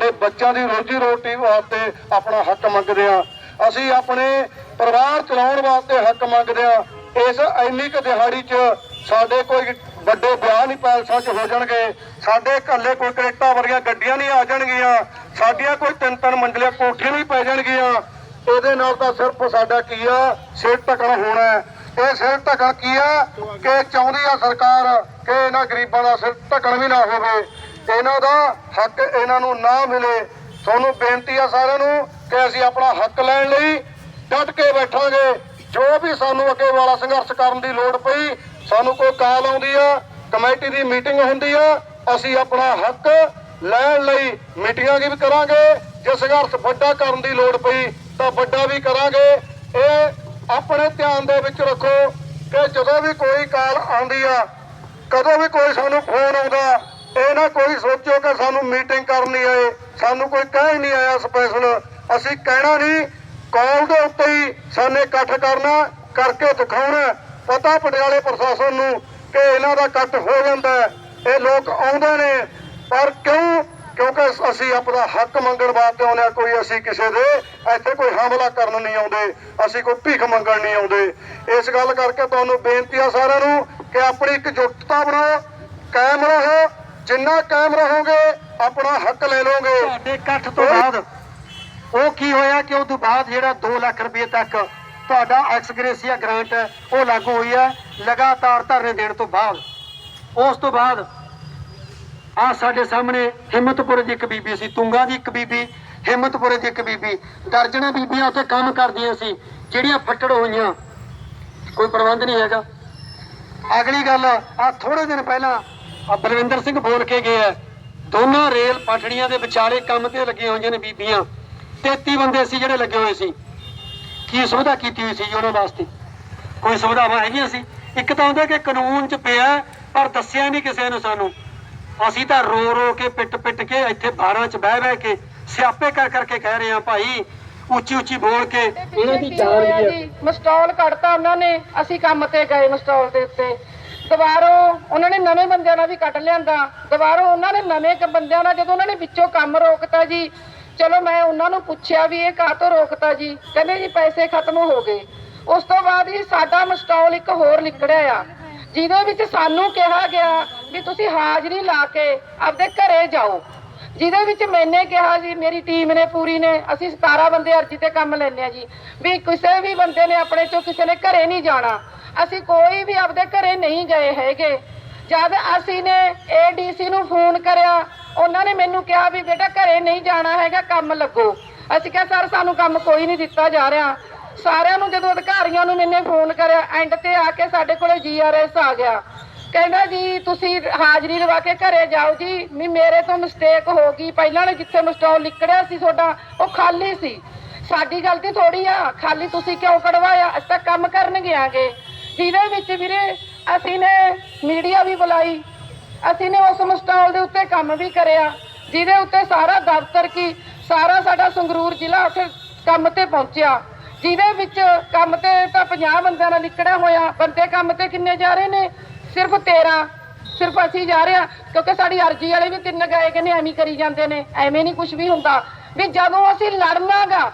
ਸਾਡੇ ਬੱਚਿਆਂ ਦੀ ਰੋਜੀ ਰੋਟੀ ਵਾਸਤੇ ਆਪਣਾ ਹੱਕ ਮੰਗਦੇ ਆ ਅਸੀਂ ਆਪਣੇ ਪਰਿਵਾਰ ਚਲਾਉਣ ਵਾਸਤੇ ਹੱਕ ਮੰਗਦੇ ਆ ਇਸ ਇੰਨੀ ਕੁ ਦਿਹਾੜੀ 'ਚ ਸਾਡੇ ਕੋਈ ਵੱਡੇ ਵਿਆਹ ਨਹੀਂ ਪੈਲਸਾਂ 'ਚ ਹੋ ਜਾਣਗੇ। ਸਾਡੇ ਇਕੱਲੇ ਕੋਈ ਕਰੇਟਾ ਵਰਗੀਆਂ ਗੱਡੀਆਂ ਨਹੀਂ ਆ ਜਾਣਗੀਆਂ। ਸਾਡੀਆਂ ਕੋਈ ਤਿੰਨ ਤਿੰਨ ਮੰਜ਼ਲੀਆਂ ਕੋਠੀਆਂ ਨਹੀਂ ਪੈ ਜਾਣਗੀਆਂ। ਇਹਦੇ ਨਾਲ ਤਾਂ ਸਿਰਫ ਸਾਡਾ ਕੀ ਆ, ਸਿਰ ਟਕਣ ਹੋਣਾ ਇਹ ਸਿਰ ਢਕਣ ਕੀ ਆ? ਕਿ ਚਾਹੁੰਦੀ ਆ ਸਰਕਾਰ ਕਿ ਇਹਨਾਂ ਗਰੀਬਾਂ ਦਾ ਸਿਰ ਢਕਣ ਵੀ ਨਾ ਹੋਵੇ। ਇਹਨਾਂ ਦਾ ਹੱਕ ਇਹਨਾਂ ਨੂੰ ਨਾ ਮਿਲੇ। ਤੁਹਾਨੂੰ ਬੇਨਤੀ ਆ ਸਾਰਿਆਂ ਨੂੰ ਕਿ ਅਸੀਂ ਆਪਣਾ ਹੱਕ ਲੈਣ ਲਈ ਡਟ ਕੇ ਬੈਠਾਂਗੇ। ਜੋ ਵੀ ਸਾਨੂੰ ਅੱਗੇ ਵਾਲਾ ਸੰਘਰਸ਼ ਕਰਨ ਦੀ ਲੋੜ ਪਈ, ਸਾਨੂੰ ਕੋਈ ਕਾਲ ਆਉਂਦੀ ਆ, ਕਮੇਟੀ ਦੀ ਮੀਟਿੰਗ ਹੁੰਦੀ ਆ, ਅਸੀਂ ਆਪਣਾ ਹੱਕ ਲੈਣ ਲਈ ਮੀਟਿੰਗਾਂ ਵੀ ਕਰਾਂਗੇ। ਜੇ ਸੰਘਰਸ਼ ਵੱਡਾ ਕਰਨ ਦੀ ਲੋੜ ਪਈ, ਤਾਂ ਵੱਡਾ ਵੀ ਕਰਾਂਗੇ। ਇਹ ਆਪਣੇ ਧਿਆਨ ਦੇ ਵਿੱਚ ਰੱਖੋ ਕਿ ਜਦੋਂ ਵੀ ਕੋਈ ਕਾਲ ਆਉਂਦੀ ਆ, ਕਦੋਂ ਵੀ ਕੋਈ ਸਾਨੂੰ ਫੋਨ ਆਉਂਦਾ ਇਹ ਨਾ ਕੋਈ ਸੋਚੋ ਕਿ ਸਾਨੂੰ ਮੀਟਿੰਗ ਕਰਨੀ ਆਏ, ਸਾਨੂੰ ਕੋਈ ਕਹਿ ਹੀ ਨਹੀਂ ਆਇਆ ਸਪੈਸ਼ਲ ਅਸੀਂ ਕਹਿਣਾ ਨਹੀਂ, ਕਾਲ ਦੇ ਉੱਤੇ ਹੀ ਸਾਨੇ ਇਕੱਠ ਕਰਨਾ, ਕਰਕੇ ਦਿਖਾਉਣਾ। ਪਤਾ ਪਟਿਆਲੇ ਪ੍ਰਸ਼ਾਸਨ ਨੂੰ ਕਿ ਇਹਨਾਂ ਦਾ ਇਕੱਠ ਹੋ ਜਾਂਦਾ ਇਹ ਲੋਕ ਆਉਂਦੇ ਨੇ, ਪਰ ਕਿਉਂ? ਕਿਉਂਕਿ ਅਸੀਂ ਆਪਣਾ ਹੱਕ ਮੰਗਣ ਵਾਸਤੇ ਆਉਂਦੇ ਹਾਂ। ਕੋਈ ਅਸੀਂ ਕਿਸੇ ਦੇ ਇੱਥੇ ਕੋਈ ਹਮਲਾ ਕਰਨ ਨਹੀਂ ਆਉਂਦੇ, ਅਸੀਂ ਕੋਈ ਭੀਖ ਮੰਗਣ ਨਹੀਂ ਆਉਂਦੇ। ਇਸ ਗੱਲ ਕਰਕੇ ਤੁਹਾਨੂੰ ਬੇਨਤੀ ਆ ਸਾਰਿਆਂ ਨੂੰ ਕਿ ਆਪਣੀ ਇਕਜੁੱਟਤਾ ਬਣਾਓ, ਕਾਇਮ ਰਹੋ ਜਿੰਨਾ ਕਾਇਮ ਰਹੋਗੇ ਆਪਣਾ ਹੱਕ ਲੈ ਲਓਗੇ। ਤੁਹਾਡੇ ਇਕੱਠ ਤੋਂ ਬਾਅਦ। ਉਹ ਕੀ ਹੋਇਆ ਕਿ ਉਸ ਤੋਂ ਬਾਅਦ ਜਿਹੜਾ 2 ਲੱਖ ਰੁਪਏ ਤੱਕ ਤੁਹਾਡਾ ਐਕਸਗ੍ਰੇਸੀਆ ਗ੍ਰਾਂਟ ਹੈ ਉਹ ਲਾਗੂ ਹੋਈ ਹੈ ਲਗਾਤਾਰ ਧਰਨੇ ਦੇਣ ਤੋਂ ਬਾਅਦ। ਉਸ ਤੋਂ ਬਾਅਦ ਆ ਸਾਡੇ ਸਾਹਮਣੇ ਹਿੰਮਤਪੁਰ ਦੀ ਇੱਕ ਬੀਬੀ ਸੀ ਤੁੰਗਾ ਦੀ ਇੱਕ ਬੀਬੀ ਹਿੰਮਤਪੁਰ ਦੀ ਇੱਕ ਬੀਬੀ। ਦਰਜਨਾਂ ਬੀਬੀਆਂ ਉੱਥੇ ਕੰਮ ਕਰਦੀਆਂ ਸੀ ਜਿਹੜੀਆਂ ਫੱਟੜ ਹੋਈਆਂ। ਕੋਈ ਪ੍ਰਬੰਧ ਨਹੀਂ ਹੈਗਾ। ਅਗਲੀ ਗੱਲ ਆ ਥੋੜੇ ਦਿਨ ਪਹਿਲਾਂ ਬਲਵਿੰਦਰ ਸਿੰਘ ਬੋਲ ਕੇ ਗਏ ਆ। ਦੋਨਾਂ ਰੇਲ ਪਟੜੀਆਂ ਦੇ ਵਿਚਾਲੇ ਕੰਮ ਤੇ ਲੱਗੀਆਂ ਹੋਈਆਂ ਨੇ ਬੀਬੀਆਂ। 33 ਬੰਦੇ ਸੀ ਜਿਹੜੇ ਲੱਗੇ ਹੋਏ ਸੀ। ਕੀ ਸੁਵਿਧਾ ਕੀਤੀ ਹੋਈ ਸੀ ਉਹਨਾਂ ਵਾਸਤੇ? ਕੋਈ ਸੁਵਿਧਾਵਾਂ ਹੈਗੀਆਂ ਸੀ? ਇੱਕ ਤਾਂ ਹੁੰਦਾ ਕਿ ਕਾਨੂੰਨ 'ਚ ਪਿਆ ਪਰ ਦੱਸਿਆ ਨਹੀਂ ਕਿਸੇ ਨੂੰ ਸਾਨੂੰ। ਅਸੀਂ ਤਾਂ ਰੋ ਰੋ ਕੇ ਪਿੱਟ ਪਿੱਟ ਕੇ ਇੱਥੇ ਬਾਰਾਂ 'ਚ ਬਹਿ ਬਹਿ ਕੇ ਸਿਆਪੇ ਕਰ ਕਰਕੇ ਕਹਿ ਰਹੇ ਆ ਭਾਈ ਉੱਚੀ ਉੱਚੀ ਬੋਲ ਕੇ ਇਹਨਾਂ ਦੀ ਜਾਨ ਵੀ ਹੈ ਮਸਟਾਲ ਕੱਢਤਾ ਉਹਨਾਂ ਨੇ। ਅਸੀਂ ਕੰਮ ਤੇ ਗਏ ਮਸਟਾਲ ਦੇ ਉੱਤੇ। ਦੁਬਾਰੋਂ ਉਹਨਾਂ ਨੇ ਨਵੇਂ ਬੰਦਿਆਂ ਨਾਲ ਵੀ ਕੱਟ ਲਿਆਂਦਾ। ਦੁਬਾਰੋਂ ਉਹਨਾਂ ਨੇ ਨਵੇਂ ਬੰਦਿਆਂ ਨਾਲ ਜਦੋਂ ਉਹਨਾਂ ਨੇ ਵਿੱਚੋਂ ਕੰਮ ਰੋਕਤਾ ਜੀ, ਚਲੋ ਮੈਂ ਉਹਨਾਂ ਨੂੰ ਪੁੱਛਿਆ ਵੀ ਇਹ ਕਾਹਤੋਂ ਰੋਕਤਾ ਜੀ? ਕਹਿੰਦੇ ਜੀ ਪੈਸੇ ਖਤਮ ਹੋ ਗਏ। ਉਸ ਤੋਂ ਬਾਅਦ ਹੀ ਸਾਡਾ ਮਸਟਾਲ ਇੱਕ ਹੋਰ ਲਿਕੜਿਆ ਆ। ਜਿਹਦੇ ਵਿੱਚ ਸਾਨੂੰ ਕਿਹਾ ਗਿਆ ਵੀ ਤੁਸੀਂ ਹਾਜ਼ਰੀ ਲਾ ਕੇ ਆਪਦੇ ਘਰੇ ਜਾਓ। ਜਿਹਦੇ ਵਿੱਚ ਮੈਨੇ ਕਿਹਾ ਜੀ, ਮੇਰੀ ਟੀਮ ਨੇ, ਪੂਰੀ ਨੇ, ਅਸੀਂ 17 ਬੰਦੇ ਅਰਜੀ ਤੇ ਕੰਮ ਲੈਣੇ ਆ ਜੀ। ਵੀ ਕਿਸੇ ਵੀ ਬੰਦੇ ਨੇ ਆਪਣੇ ਚੋਂ ਕਿਸੇ ਨੇ ਘਰੇ ਨਹੀਂ ਜਾਣਾ। ਅਸੀਂ ਕੋਈ ਵੀ ਆਪਦੇ ਘਰੇ ਨਹੀਂ ਗਏ ਹੈਗੇ। ਜਦ ਅਸੀਂ ਨੇ ਏਡੀਸੀ ਨੂੰ ਫੋਨ ਕਰਿਆ, ਉਹਨਾਂ ਨੇ ਮੈਨੂੰ ਕਿਹਾ ਵੀ ਬੇਟਾ ਘਰੇ ਨਹੀਂ ਜਾਣਾ ਹੈਗਾ, ਕੰਮ ਲੱਗੋ। ਅਸੀਂ ਕਿਹਾ, ਸਰ, ਸਾਨੂੰ ਕੰਮ ਕੋਈ ਨਹੀਂ ਦਿੱਤਾ ਜਾ ਰਿਹਾ। ਸਾਰਿਆਂ ਨੂੰ ਜਦੋਂ ਅਧਿਕਾਰੀਆਂ ਨੂੰ ਮੈਨੇ ਫੋਨ ਕਰਿਆ, ਐਂਡ ਤੇ ਆ ਕੇ ਸਾਡੇ ਕੋਲੇ ਜੀਆਰਐਸ ਆ ਗਿਆ। ਕਹਿੰਦਾ, ਜੀ, ਤੁਸੀਂ ਹਾਜ਼ਰੀ ਲਵਾ ਕੇ ਘਰੇ ਜਾਓ ਜੀ। ਵੀ ਮੇਰੇ ਤੋਂ ਮਿਸਟੇਕ ਹੋ ਗਈ। ਪਹਿਲਾਂ ਨੇ ਜਿੱਥੇ ਮਸਟਾਲ ਲਿਕੜਿਆ ਸੀ ਤੁਹਾਡਾ, ਉਹ ਖਾਲੀ ਸੀ। ਸਾਡੀ ਗਲਤੀ ਥੋੜੀ ਆ। ਖਾਲੀ ਤੁਸੀਂ ਕਿਉਂ ਕਢਵਾਇਆ? ਅਸੀਂ ਤਾਂ ਕੰਮ ਕਰਨ ਗਿਆਗੇ ਜਿਹਦੇ ਵਿੱਚ ਵੀਰੇ ਅਸੀਂ ਨੇ ਮੀਡੀਆ ਵੀ ਬੁਲਾਈ, ਅਸੀਂ ਨੇ ਉਸ ਮਸਟਾਲ ਦੇ ਉੱਤੇ ਕੰਮ ਵੀ ਕਰਿਆ, ਜਿਹਦੇ ਉੱਤੇ ਸਾਰਾ ਦਫ਼ਤਰ ਕੀ, ਸਾਰਾ ਸਾਡਾ ਸੰਗਰੂਰ ਜ਼ਿਲ੍ਹਾ ਉੱਥੇ ਕੰਮ ਤੇ ਪਹੁੰਚਿਆ। ਜਿਹਦੇ ਵਿੱਚ ਕੰਮ ਤੇ ਤਾਂ 50 ਬੰਦਿਆਂ ਨਾਲ ਲਿਕੜਿਆ ਹੋਇਆ, ਬੰਦੇ ਕੰਮ ਤੇ ਕਿੰਨੇ ਜਾ ਰਹੇ ਨੇ? ਸਿਰਫ 13 ਸਿਰਫ ਅਸੀਂ ਜਾ ਰਹੇ ਹਾਂ, ਕਿਉਂਕਿ ਸਾਡੀ ਅਰਜੀ ਵਾਲੇ ਵੀ ਤਿੰਨ ਗਏ ਕਹਿੰਦੇ ਐਵੇਂ ਕਰੀ ਜਾਂਦੇ ਨੇ, ਐਵੇਂ ਨਹੀਂ ਕੁਝ ਵੀ ਹੁੰਦਾ। ਵੀ ਜਦੋਂ ਅਸੀਂ ਲੜਨਾਗਾ,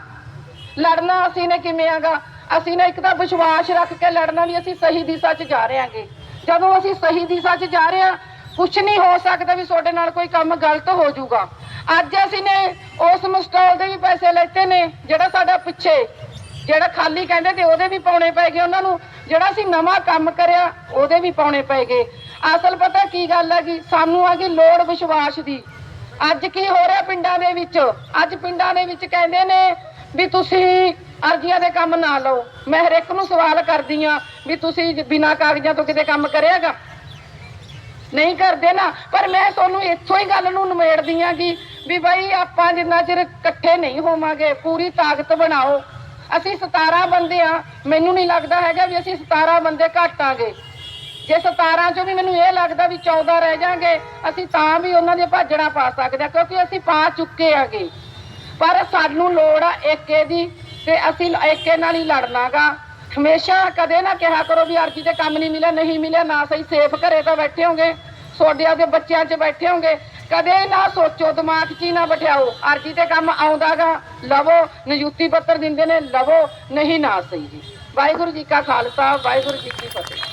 ਲੜਨਾ ਅਸੀਂ ਨੇ ਕਿਵੇਂ ਆਗਾ? ਅਸੀਂ ਨੇ ਇੱਕ ਤਾਂ ਵਿਸ਼ਵਾਸ ਰੱਖ ਕੇ ਲੜਨਾ ਵੀ ਅਸੀਂ ਸਹੀ ਦਿਸ਼ਾ 'ਚ ਜਾ ਰਹੇ ਹਾਂਗੇ। ਜਦੋਂ ਅਸੀਂ ਸਹੀ ਦਿਸ਼ਾ 'ਚ ਜਾ ਰਹੇ ਹਾਂ ਕੁਝ ਨਹੀਂ ਹੋ ਸਕਦਾ ਵੀ ਤੁਹਾਡੇ ਨਾਲ ਕੋਈ ਕੰਮ ਗਲਤ ਹੋ ਜਾਊਗਾ। ਅੱਜ ਅਸੀਂ ਨੇ ਉਸ ਮਸਟਾਲ ਦੇ ਵੀ ਪੈਸੇ ਲੈਤੇ ਨੇ, ਜਿਹੜਾ ਸਾਡਾ ਪਿੱਛੇ, ਜਿਹੜਾ ਖਾਲੀ ਕਹਿੰਦੇ ਤੇ ਉਹਦੇ ਵੀ ਪਾਉਣੇ ਪੈ ਗਏ ਉਹਨਾਂ ਨੂੰ, ਜਿਹੜਾ ਅਸੀਂ ਨਵਾਂ ਕੰਮ ਕਰਿਆ, ਉਹਦੇ ਵੀ ਪਾਉਣੇ ਪੈ ਗਏ। ਅਸਲ ਪਤਾ ਕੀ ਗੱਲ ਹੈਗੀ ਸਾਨੂੰ ਆ ਗਈ ਲੋੜ ਵਿਸ਼ਵਾਸ ਦੀ। ਅੱਜ ਕੀ ਹੋ ਰਿਹਾ ਪਿੰਡਾਂ ਦੇ ਵਿੱਚ? ਅੱਜ ਪਿੰਡਾਂ ਦੇ ਵਿੱਚ ਕਹਿੰਦੇ ਨੇ ਵੀ ਤੁਸੀਂ ਅਰਜ਼ੀਆਂ ਦੇ ਕੰਮ ਨਾ ਲਓ। ਮੈਂ ਹਰ ਇੱਕ ਨੂੰ ਸਵਾਲ ਕਰਦੀ ਆ ਵੀ ਤੁਸੀਂ ਬਿਨਾਂ ਕਾਗਜ਼ਾਂ ਤੋਂ ਕਿਤੇ ਕੰਮ ਕਰਿਆਗਾ? ਨਹੀਂ ਕਰਦੇ ਨਾ। ਪਰ ਮੈਂ ਤੁਹਾਨੂੰ ਇੱਥੋਂ ਹੀ ਗੱਲ ਨੂੰ ਨਿਮੇੜਦੀ ਆ ਕਿ ਵੀ ਬਾਈ ਆਪਾਂ ਜਿੰਨਾ ਚਿਰ ਇਕੱਠੇ ਨਹੀਂ ਹੋਵਾਂਗੇ, ਪੂਰੀ ਤਾਕਤ ਬਣਾਓ। ਅਸੀਂ 17 ਬੰਦੇ ਆ। ਮੈਨੂੰ ਨਹੀਂ ਲੱਗਦਾ ਹੈਗਾ ਵੀ ਅਸੀਂ 17 ਬੰਦੇ ਘਟਾਂਗੇ ਜੇ 17 ਚੋਂ ਵੀ ਮੈਨੂੰ ਇਹ ਲੱਗਦਾ ਵੀ 14 ਰਹਿ ਜਾਾਂਗੇ ਅਸੀਂ ਤਾਂ ਵੀ ਉਹਨਾਂ ਦੇ ਭਾਜਣਾ ਪਾ ਸਕਦੇ ਆ, ਕਿਉਂਕਿ ਅਸੀਂ ਪਾ ਚੁੱਕੇ ਆਗੇ। ਪਰ ਸਾਨੂੰ ਲੋੜ ਆ ਏਕੇ ਦੀ ਤੇ ਅਸੀਂ ਇੱਕੇ ਨਾਲ ਹੀ ਲੜਨਾਗਾ। ਹਮੇਸ਼ਾ ਕਦੇ ਨਾ ਕਿਹਾ ਕਰੋ ਵੀ ਅਰਜੀ ਤੇ ਕੰਮ ਨਹੀਂ ਮਿਲਿਆ ਨਹੀਂ ਮਿਲਿਆ, ਨਾ ਸਹੀ ਸੇਫ ਘਰੇ ਤਾਂ ਬੈਠੇ ਹੋਗੇ ਸੋਡਿਆ ਦੇ ਬੱਚਿਆਂ 'ਚ ਬੈਠੇ ਹੋਗੇ। ਕਦੇ ਨਾ ਸੋਚੋ, ਦਿਮਾਗ 'ਚ ਹੀ ਨਾ ਬਿਠਾਓ। ਅਰਜੀ ਤੇ ਕੰਮ ਆਉਂਦਾਗਾ, ਲਵੋ, ਨਿਯੁਕਤੀ ਪੱਤਰ ਦਿੰਦੇ ਨੇ, ਲਵੋ, ਨਹੀਂ ਨਾ ਸਹੀ ਜੀ। ਵਾਹਿਗੁਰੂ ਜੀ ਕਾ ਖਾਲਸਾ, ਵਾਹਿਗੁਰੂ ਜੀ ਕੀ ਫਤਿਹ।